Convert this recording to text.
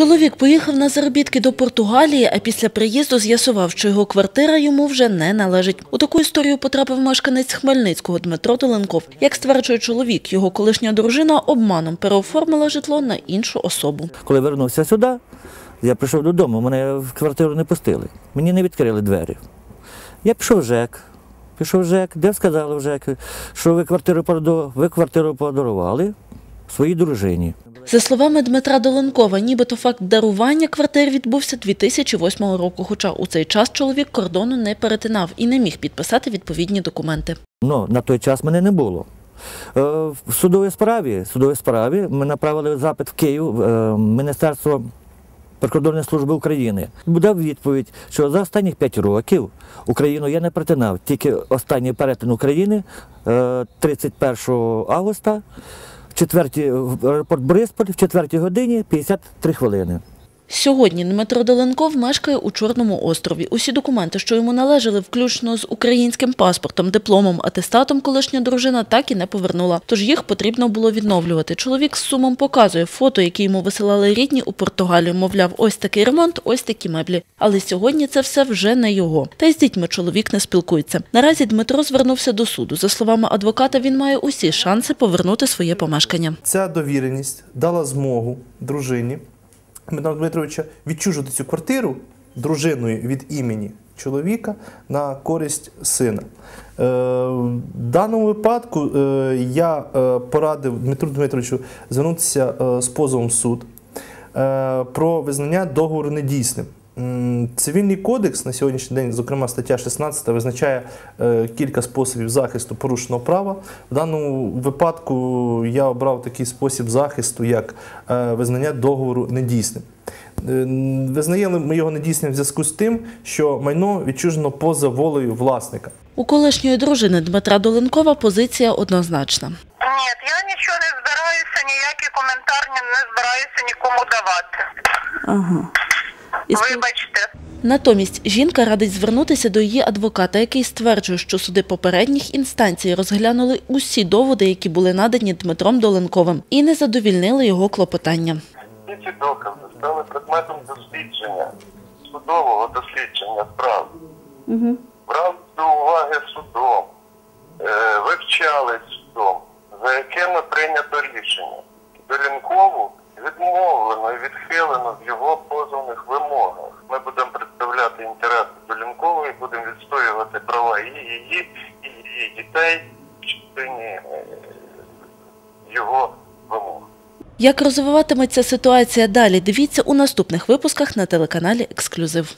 Чоловік поїхав на заробітки до Португалії, а після приїзду з'ясував, що його квартира йому вже не належить. У таку історію потрапив мешканець Хмельницького Дмитро Толенков. Як стверджує чоловік, його колишня дружина обманом переоформила житло на іншу особу. Коли вернувся сюди, я прийшов додому, мене в квартиру не пустили. Мені не відкрили двері. Я пішов в ЖЕК. Пішов в ЖЕК, де сказали в ЖЕК, що ви квартиру ви квартиру подарували своїй дружині. За словами Дмитра Доленкова, нібито факт дарування квартир відбувся 2008 року, хоча у цей час чоловік кордону не перетинав і не міг підписати відповідні документи. Ну, на той час мене не було. Е, В судовій справі, судовій справі ми направили запит в Київ, е, Міністерство прикордонної служби України. Дав відповідь, що за останні 5 років Україну я не перетинав. Тільки останній перетин України е, 31 августа в четвертій аеропорт Борисполь в 4 годині 53 хвилини. Сьогодні Дмитро Доленков мешкає у Чорному острові. Усі документи, що йому належали, включно з українським паспортом, дипломом, атестатом, колишня дружина так і не повернула. Тож їх потрібно було відновлювати. Чоловік з сумом показує фото, які йому висилали рідні у Португалію. Мовляв, ось такий ремонт, ось такі меблі. Але сьогодні це все вже не його. Та й з дітьми чоловік не спілкується. Наразі Дмитро звернувся до суду. За словами адвоката, він має усі шанси повернути своє помешкання. Ця довіреність дала змогу дружині Дмитра Дмитровича відчужити цю квартиру дружиною від імені чоловіка на користь сина. Е, В даному випадку е, я е, порадив Дмитру Дмитровичу звернутися з позовом в суд про визнання договору недійсним. Цивільний кодекс на сьогоднішній день, зокрема стаття 16, визначає е, кілька способів захисту порушеного права. В даному випадку я обрав такий спосіб захисту, як е, визнання договору недійсним. Е, Визнаємо ми його недійсним в зв'язку з тим, що майно відчужено поза волею власника. У колишньої дружини Дмитра Доленкова позиція однозначна. Ні, я нічого не збираюся, ніякі коментар не не збираюся нікому давати. Ага. Вибачте. Натомість жінка радить звернутися до її адвоката, який стверджує, що суди попередніх інстанцій розглянули усі доводи, які були надані Дмитром Доленковим, і не задовільнили його клопотання. Всі ці докази стали предметом дослідження, судового дослідження справ. Угу. Брав до уваги судом, е, вивчали судом, за якими прийнято рішення. Долінкову відмовлено і відхилено в його. Ми будемо представляти інтереси Долінкової, будемо відстоювати права і її, і її дітей в частині е, його вимог. Як розвиватиметься ситуація далі, дивіться у наступних випусках на телеканалі Ексклюзив.